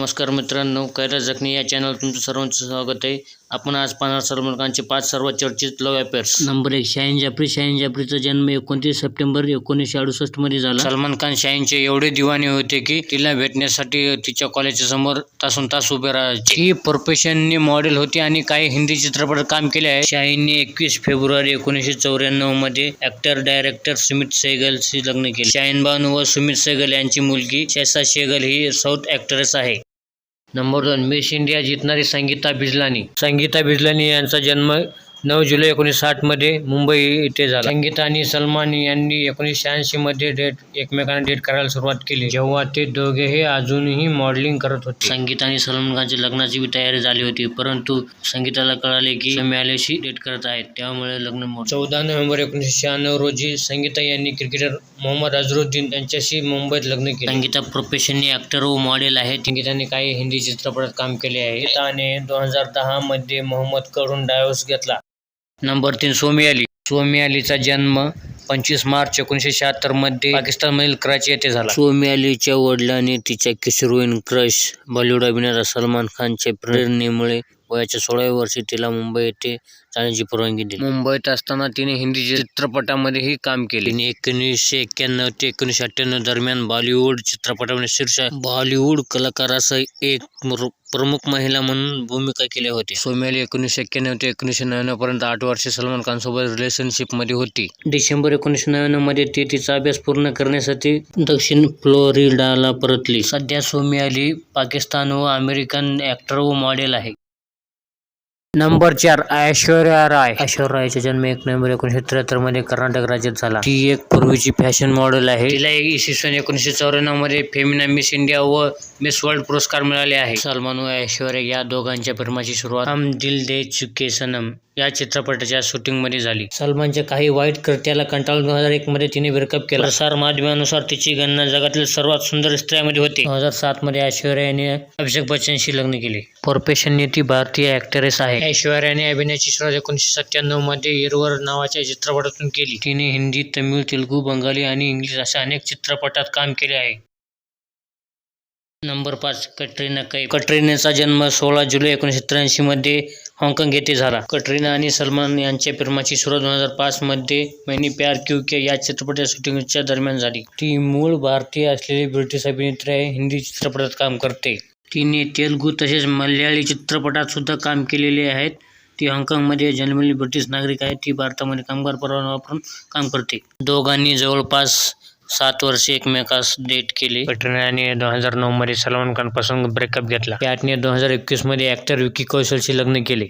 नमस्कार मित्रांनो कैरा जखमी या चॅनल तुमचं सर्वांचं स्वागत आहे. आपण आज पाहणार सलमान खानचे पाच सर्वात चर्चित लव्ह अफेअर्स नंबर एक शाहीन जाफरी. शाहीन जाफरीचा जन्म एकोणतीस सप्टेंबर एकोणीसशे अडुसष्टमध्ये झाला. सलमान खान शाहीनचे एवढे दिवाने होते की तिला भेटण्यासाठी तिच्या कॉलेजच्या समोर तासून तास उभे राहायचे. ही प्रोफेशनने मॉडेल होती आणि काही हिंदी चित्रपटात काम केले आहे शाहीनने एकवीस फेब्रुवारी एकोणीसशे चौऱ्याण्णवमध्ये ऍक्टर डायरेक्टर सुमित सहगलशी लग्न केले. शाहीन बानू व सुमित सहगल यांची मुलगी शैसा शेगल ही साऊथ ऍक्ट्रेस आहे. नंबर दोन मिस इंडिया जितणारी संगीता बिजलानी. संगीता बिजलानी यांचा जन्म नऊ जुलै एकोणीसशे साठमध्ये मुंबई येथे झाला. संगीता आणि सलमान यांनी एकोणीसशे शहाऐंशीमध्ये डेट एकमेकांना डेट करायला सुरुवात केली. जेव्हा ते दोघेही अजूनही मॉडेलिंग करत होते. संगीता आणि सलमान खानची लग्नाची बी तयारी झाली होती परंतु संगीताला कळाले की समी आल्याशी डेट करत आहेत त्यामुळे लग्न. चौदा नोव्हेंबर एकोणीसशे शहाण्णव रोजी संगीता यांनी क्रिकेटर मोहम्मद अझरुद्दीन यांच्याशी मुंबईत लग्न केले. संगीता प्रोफेशनने ऍक्टर व मॉडेल आहे संगीताने काही हिंदी चित्रपटात काम केले आहे. संगीताने दोन हजार दहा मध्ये मोहम्मदकडून डायव्होर्स घेतला. नंबर तीन सोमी अली. सोमी अलीचा जन्म पंचवीस मार्च एकोणीसशे शहात्तरमध्ये पाकिस्तानमधील कराची येथे झाला. सोमी अलीच्या वडिलांनी तिच्या किशोरवयीन क्रश बॉलिवूड अभिनेता सलमान खानच्या प्रेरणेमुळे वयाच्या सोळाव्या वर्षी तिला मुंबई येथे जाण्याची परवानगी दिली. मुंबईत असताना तिने हिंदी चित्रपटामध्येही काम केले. तिने एकोणीसशे एक्क्याण्णव ते एकोणीसशे अठ्ठ्याण्णव दरम्यान बॉलिवूड चित्रपटामध्ये शीर्ष बॉलिवूड कलाकारासह एक प्रमुख महिला म्हणून भूमिका केल्या होत्या. सोम्याली एकोणीसशे एक्क्याण्णव ते एकोणीसशे नव्याण्णव पर्यंत आठ वर्षे सलमान खान सोबत रिलेशनशिपमध्ये होती. डिसेंबर एकोणीसशे नव्याण्णवमध्ये ती तिचा अभ्यास पूर्ण करण्यासाठी दक्षिण फ्लोरिडाला परतली. सध्या सोमी अली पाकिस्तान व अमेरिकन ऍक्टर व मॉडेल आहे. नंबर चार ऐश्वर्या राय. ऐश्वर्या रायचा जन्म एक नोव्हेंबर एकोणीसशे त्र्याहत्तरमध्ये कर्नाटक राज्यात झाला. ती एक पूर्वीची फॅशन मॉडेल आहे. तिला इसवी सन एकोणीसशे चौऱ्याण्णवमध्ये फेमिना मिस इंडिया व मिस वर्ल्ड पुरस्कार मिळाले आहे. सलमान व ऐश्वर्या या दोघांच्या प्रेमाची सुरुवात हम दिल दे चुके सनम. या चित्रपटाच्या शूटिंगमध्ये झाली. सलमानच्या काही वाईट कृत्याला कंटाळून दोन हजार एक मध्ये तिने ब्रेकअप केला. प्रसार माध्यमानुसार तिची गणना जगातील सर्वात सुंदर स्त्रियामध्ये होती. दोन हजार सात मध्ये ऐश्वर्या याने अभिषेक बच्चनशी लग्न केले. प्रोफेशनने ती भारतीय ऍक्ट्रेस आहे. ऐश्वर्याने अभिनयाची सुरुवात एकोणीसशे सत्त्याण्णवमध्ये इरवर नावाच्या चित्रपटातून केली. तिने हिंदी तमिळ तेलुगू बंगाली आणि इंग्लिश अशा अनेक चित्रपटात काम केले आहे. नंबर पाच कटरीना कैफ. कटरीनाचा जन्म सोळा जुलै एकोणीसशे त्र्याऐंशी मध्ये हाँगकाँग येथे झाला. कटरीना आणि सलमान यांच्या प्रेमाची सुरुवात दोन हजार पाच मध्ये मैनी प्यार क्यू के या चित्रपटाच्या शूटिंगच्या दरम्यान झाली. ती मूळ भारतीय असलेली ब्रिटिश अभिनेत्री आहे. हिंदी चित्रपटात काम करते. तिने तेलुगू तसेच मल्याळी चित्रपटात सुद्धा काम केलेले आहेत. ती हाँगकाँगमध्ये जन्मलेली ब्रिटिश नागरिक आहे. ती भारतामध्ये कामगार परवाना वापरून काम करते. दोघांनी जवळपास सात वर्ष एकमेकास डेट केले. कटरीनाने दोन हजार नऊ मध्ये सलमान खानपासून ब्रेकअप घेतला. पॅटने दोन हजार एकवीसमध्ये ऍक्टर विकी कौशलशी लग्न केले.